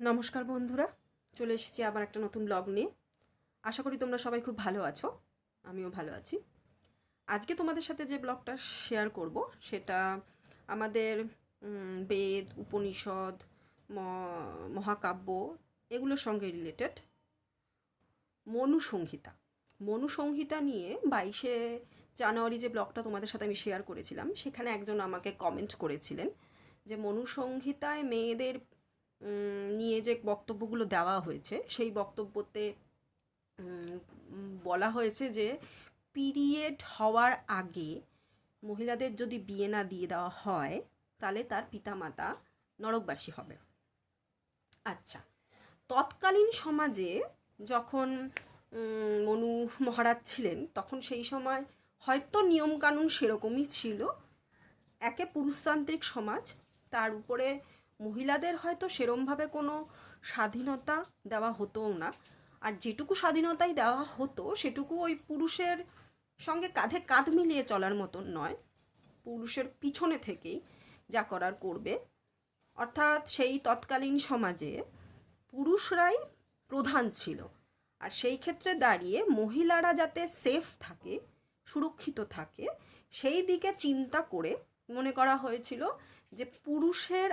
নমস্কার বন্ধুরা, চলে এসেছি আবার একটা নতুন ব্লগ নিয়ে। আশা করি তোমরা সবাই খুব ভালো আছো, আমিও ভালো আছি। আজকে তোমাদের সাথে যে ব্লগটা শেয়ার করব, সেটা আমাদের বেদ, উপনিষদ মহাকাব্য, এগুলোর সঙ্গে রিলেটেড মনুসংহিতা। মনুসংহিতা নিয়ে বাইশে জানুয়ারি যে ব্লগটা তোমাদের সাথে আমি শেয়ার করেছিলাম, সেখানে একজন আমাকে কমেন্ট করেছিলেন যে মনুসংহিতায় মেয়েদের নিয়ে যে বক্তব্যগুলো দেওয়া হয়েছে, সেই বক্তব্যতে বলা হয়েছে যে, পিরিয়ড হওয়ার আগে মহিলাদের যদি বিয়ে না দিয়ে দেওয়া হয়, তাহলে তার পিতামাতা নরকবাসী হবে। আচ্ছা তৎকালীন সমাজে যখন মনু মহারাজ ছিলেন, তখন সেই সময় হয়তো নিয়মকানুন সেরকমই ছিল। একে পুরুষতান্ত্রিক সমাজ, তার উপরে মহিলাদের হয়তো সেরমভাবে কোনো স্বাধীনতা দেওয়া হতোও না। আর যেটুকু স্বাধীনতাই দেওয়া হতো, সেটুকু ওই পুরুষের সঙ্গে কাঁধে কাঁধ মিলিয়ে চলার মতন নয়। পুরুষের পিছনে থেকেই যা করার করবে। অর্থাৎ সেই তৎকালীন সমাজে পুরুষরাই প্রধান ছিল। আর সেই ক্ষেত্রে দাঁড়িয়ে মহিলারা যাতে সেফ থাকে, সুরক্ষিত থাকে, সেই দিকে চিন্তা করে মনে করা হয়েছিল যে পুরুষের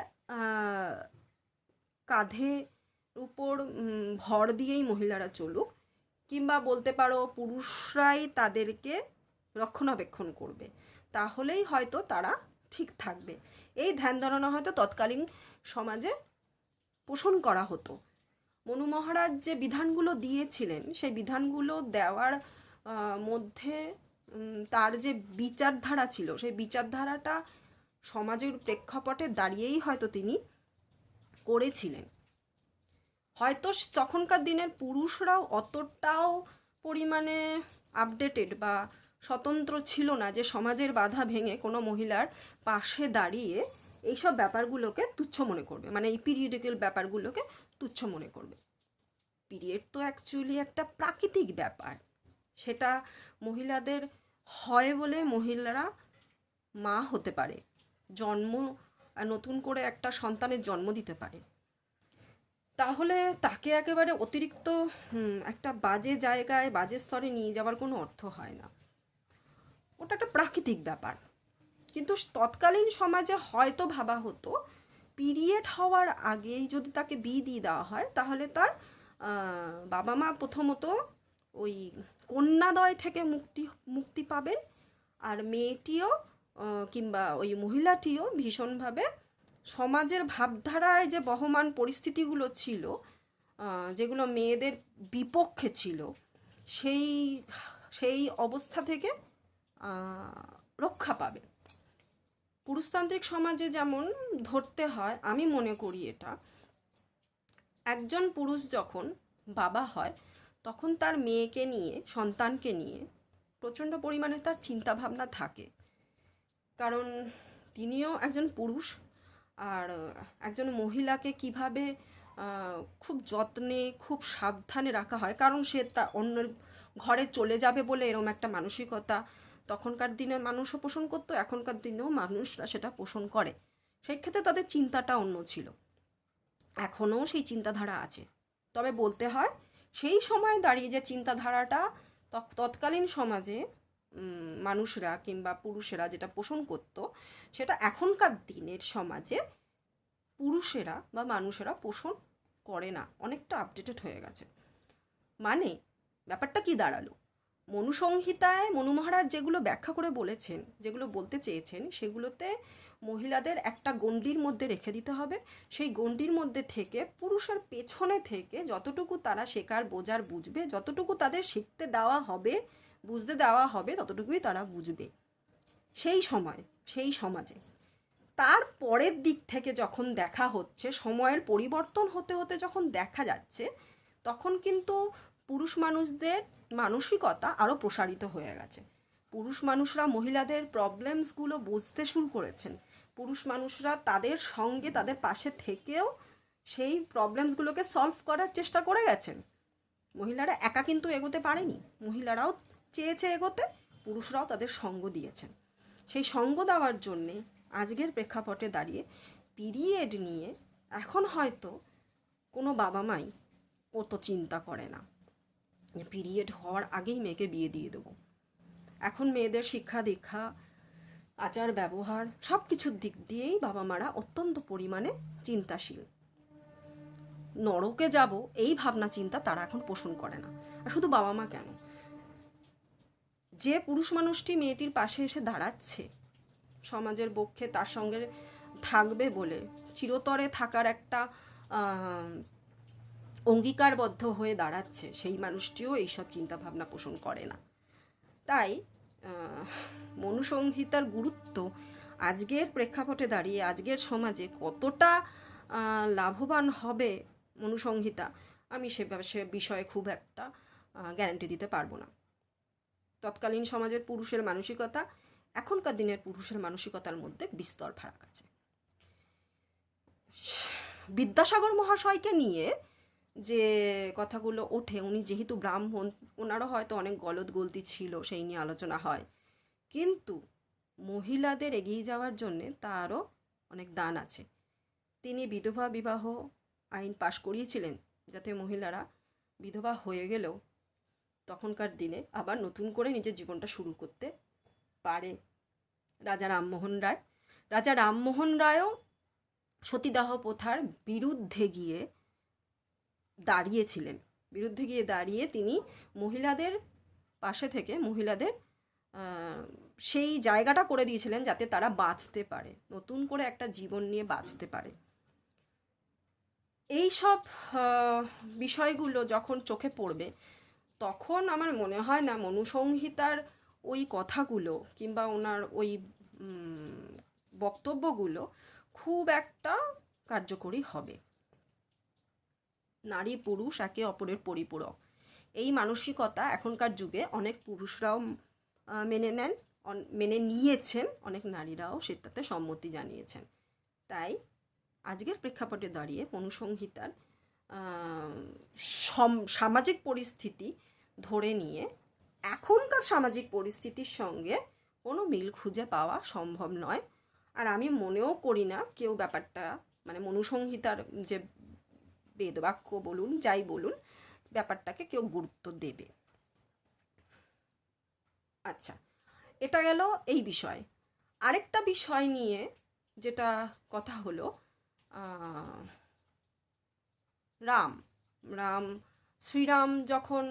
কাঁধে উপর ভর দিয়েই মহিলারা চলুক, কিংবা বলতে পারো পুরুষরাই তাদেরকে রক্ষণাবেক্ষণ করবে, তাহলেই হয়তো তারা ঠিক থাকবে। এই ধ্যান ধারণা হয়তো তৎকালীন সমাজে পোষণ করা হতো। মনু মহারাজ যে বিধানগুলো দিয়েছিলেন, সেই বিধানগুলো দেওয়ার মধ্যে তার যে বিচারধারা ছিল, সেই বিচারধারাটা সমাজের প্রেক্ষাপটে দাঁড়িয়েই হয়তো তিনি করেছিলেন। হয়তো তখনকার দিনের পুরুষরাও অতটাও পরিমাণে আপডেটেড বা স্বতন্ত্র ছিল না যে সমাজের বাধা ভেঙে কোনো মহিলার পাশে দাঁড়িয়ে এইসব ব্যাপারগুলোকে তুচ্ছ মনে করবে। মানে এই পিরিয়ডিক্যাল ব্যাপারগুলোকে তুচ্ছ মনে করবে। পিরিয়ড তো অ্যাকচুয়ালি একটা প্রাকৃতিক ব্যাপার। সেটা মহিলাদের হয় বলে মহিলারা মা হতে পারে। জন্ম, নতুন করে একটা সন্তানের জন্ম দিতে পারে। তাহলে তাকে একেবারে অতিরিক্ত একটা বাজে জায়গায়, বাজে স্তরে নিয়ে যাওয়ার কোনো অর্থ হয় না। ওটা একটা প্রাকৃতিক ব্যাপার। কিন্তু তৎকালীন সমাজে হয়তো ভাবা হতো, পিরিয়ড হওয়ার আগেই যদি তাকে বিয়ে দিয়ে দেওয়া হয়, তাহলে তার বাবা মা প্রথমত ওই কন্যাদয় থেকে মুক্তি মুক্তি পাবেন, আর মেয়েটিও কিংবা ওই মহিলাটিও ভীষণভাবে সমাজের ভাবধারায় যে বহমান পরিস্থিতিগুলো ছিল যেগুলো মেয়েদের বিপক্ষে ছিল, সেই সেই অবস্থা থেকে রক্ষা পাবে। পুরুষতান্ত্রিক সমাজে যেমন ধরতে হয়, আমি মনে করি এটা, একজন পুরুষ যখন বাবা হয়, তখন তার মেয়েকে নিয়ে, সন্তানকে নিয়ে প্রচণ্ড পরিমাণে তার চিন্তাভাবনা থাকে। কারণ তিনিও একজন পুরুষ আর একজন মহিলাকে কীভাবে খুব যত্নে, খুব সাবধানে রাখা হয়, কারণ সে তা অন্য ঘরে চলে যাবে বলে এরম একটা মানসিকতা তখনকার দিনে মানুষও পোষণ করতো, এখনকার দিনেও মানুষরা সেটা পোষণ করে। সেই ক্ষেত্রে তাদের চিন্তাটা অন্য ছিল। এখনও সেই চিন্তাধারা আছে। তবে বলতে হয়, সেই সময় দাঁড়িয়ে যে চিন্তাধারাটা তৎ- তৎকালীন সমাজে মানুষরা কিংবা পুরুষেরা যেটা পোষণ করত, সেটা এখনকার দিনের সমাজে পুরুষেরা বা মানুষেরা পোষণ করে না। অনেকটা আপডেটেড হয়ে গেছে। মানে ব্যাপারটা কি দাঁড়াল? মনুসংহিতায় মনু মহারাজ যেগুলো ব্যাখ্যা করে বলেছেন, যেগুলো বলতে চেয়েছেন, সেগুলোতে মহিলাদের একটা গণ্ডির মধ্যে রেখে দিতে হবে। সেই গণ্ডির মধ্যে থেকে পুরুষের পেছনে থেকে যতটুকু তারা শেখার, বোঝার, বুঝবে, যতটুকু তাদের শিখতে দেওয়া হবে বুঝতে দেওয়া হবে, ততটুকুই তারা বুঝবে। সেই সময়, সেই সমাজে। তার পরের দিক থেকে যখন দেখা হচ্ছে, সময়ের পরিবর্তন হতে হতে যখন দেখা যাচ্ছে, তখন কিন্তু পুরুষ মানুষদের মানসিকতা আরও প্রসারিত হয়ে গেছে। পুরুষ মানুষরা মহিলাদের প্রবলেমসগুলো বুঝতে শুরু করেছেন। পুরুষ মানুষরা তাদের সঙ্গে, তাদের পাশে থেকেও সেই প্রবলেমসগুলোকে সলভ করার চেষ্টা করে গেছেন। মহিলারা একা কিন্তু এগোতে পারেনি। মহিলারাও চেয়েছে এগোতে, পুরুষরাও তাদের সঙ্গ দিয়েছেন। সেই সঙ্গ দেওয়ার জন্যে আজকের প্রেক্ষাপটে দাঁড়িয়ে পিরিয়ড নিয়ে এখন হয়তো কোনো বাবা মাই অত চিন্তা করে না। পিরিয়ড হওয়ার আগেই মেয়েকে বিয়ে দিয়ে দেবো। এখন মেয়েদের শিক্ষা দীক্ষা, আচার ব্যবহার সব কিছুর দিক দিয়েই বাবা মারা অত্যন্ত পরিমাণে চিন্তাশীল। নরকে যাব এই ভাবনা চিন্তা তারা এখন পোষণ করে না। আর শুধু বাবা মা কেন? যে পুরুষ মানুষটি মেয়েটির পাশে এসে দাঁড়াচ্ছে, সমাজের পক্ষে তার সঙ্গে থাকবে বলে চিরতরে থাকার একটা অঙ্গীকারবদ্ধ হয়ে দাঁড়াচ্ছে, সেই মানুষটিও এইসব চিন্তাভাবনা পোষণ করে না। তাই মনুসংহিতার গুরুত্ব আজকের প্রেক্ষাপটে দাঁড়িয়ে, আজকের সমাজে কতটা লাভবান হবে মনুসংহিতা, আমি সে সে বিষয়ে খুব একটা গ্যারান্টি দিতে পারব না। তৎকালীন সমাজের পুরুষের মানসিকতা, এখনকার দিনের পুরুষের মানসিকতার মধ্যে বিস্তর ফারাক আছে। বিদ্যাসাগর মহাশয়কে নিয়ে যে কথাগুলো ওঠে, উনি যেহেতু ব্রাহ্মণ, ওনারও হয়তো অনেক গলদ গলতি ছিল, সেই নিয়ে আলোচনা হয়। কিন্তু মহিলাদের এগিয়ে যাওয়ার জন্যে তারও অনেক দান আছে। তিনি বিধবা বিবাহ আইন পাশ করিয়েছিলেন, যাতে মহিলারা বিধবা হয়ে গেলেও তখনকার দিনে আবার নতুন করে নিজের জীবনটা শুরু করতে পারে রাজা রামমোহন রায়। রাজা রামমোহন রায়ও সতীদাহ প্রথার বিরুদ্ধে গিয়ে দাঁড়িয়েছিলেন। বিরুদ্ধে গিয়ে দাঁড়িয়ে তিনি মহিলাদের পাশে থেকে মহিলাদের সেই জায়গাটা করে দিয়েছিলেন যাতে তারা বাঁচতে পারে। নতুন করে একটা জীবন নিয়ে বাঁচতে পারে। এই সব বিষয়গুলো যখন চোখে পড়বে তখন আমার মনে হয় না মনুসংহিতার ওই কথাগুলো কিংবা ওনার ওই বক্তব্যগুলো খুব একটা কার্যকরী হবে। নারী, পুরুষ, একে অপরের পরিপূরক। এই মানসিকতা এখনকার যুগে অনেক পুরুষরাও মেনে নেন মেনে নিয়েছেন, অনেক নারীরাও সেটাতে সম্মতি জানিয়েছেন। তাই আজকের প্রেক্ষাপটে দাঁড়িয়ে মনুসংহিতার সামাজিক পরিস্থিতি ধরে নিয়ে এখনকার সামাজিক পরিস্থিতির সঙ্গে কোনো মিল খুঁজে পাওয়া সম্ভব নয়। আর আমি মনেও করি না কেউ ব্যাপারটা মানে মনুসংহিতার যে বেদবাক্য বলুন, যাই বলুন, ব্যাপারটাকে কেউ গুরুত্ব দেবে। আচ্ছা এটা গেল এই বিষয়। আরেকটা বিষয় নিয়ে যেটা কথা হলো রাম রাম, শ্রীরাম যখন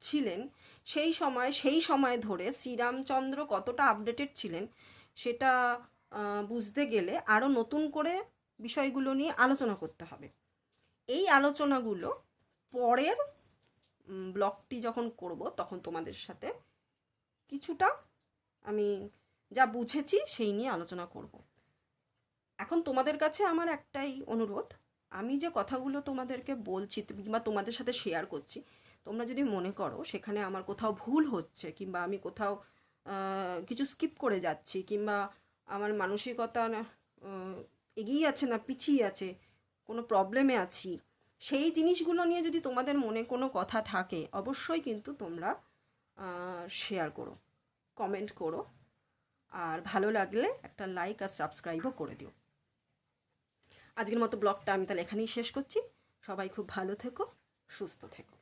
ছিলেন, সেই সময় সেই সময় ধরে শ্রীরামচন্দ্র কতটা আপডেটেড ছিলেন সেটা বুঝতে গেলে আরও নতুন করে বিষয়গুলো নিয়ে আলোচনা করতে হবে। এই আলোচনাগুলো পরের ব্লগটি যখন করব তখন তোমাদের সাথে কিছুটা আমি যা বুঝেছি সেই নিয়ে আলোচনা করব। এখন তোমাদের কাছে আমার একটাই অনুরোধ আমি যে কথাগুলো তোমাদেরকে বলছি, কিংবা তোমাদের সাথে শেয়ার করছি, তোমরা যদি মনে করো সেখানে আমার কোথাও ভুল হচ্ছে, কিংবা আমি কোথাও কিছু স্কিপ করে যাচ্ছি, কিংবা আমার মানসিকতা এগিয়ে আছে না, পিছিয়ে আছে, কোনো প্রবলেমে আছি, সেই জিনিসগুলো নিয়ে যদি তোমাদের মনে কোনো কথা থাকে, অবশ্যই কিন্তু তোমরা শেয়ার করো কমেন্ট করো, আর ভালো লাগলে একটা লাইক আর সাবস্ক্রাইবও করে দিও। আজকের মতো ব্লগটা আমি তাহলে এখানেই শেষ করছি। সবাই খুব ভালো থেকো সুস্থ থেকো।